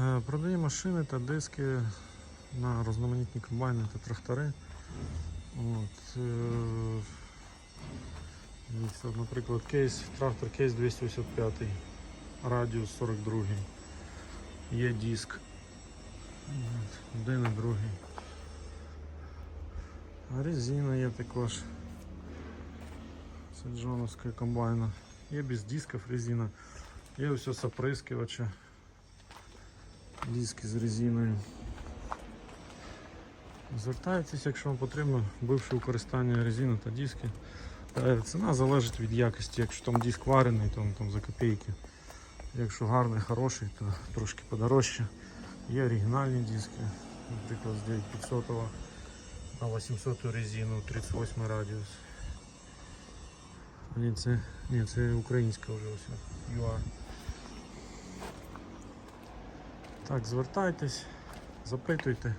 Е, Продає машини та диски на різноманітні комбайни та трактори. От, е, наприклад, кейс, трактор кейс 285, радіус 42. Є диск. Один і другий. Резина є також. Це Джоновська комбайна. Є без дисків резина. Є ось соприскивачі. Диски з резиною. Звертайтеся, якщо вам потрібно бивше використання резини та диски. Ціна залежить від якості. Якщо там диск варений, то там за копійки. Якщо гарний, хороший, то трошки подорожче. Є оригінальні диски, наприклад, з 9500 на 800 резину 38 радіус. Ні, це, ні, це українська вже ось. ЮА. Так, звертайтесь, запитуйте.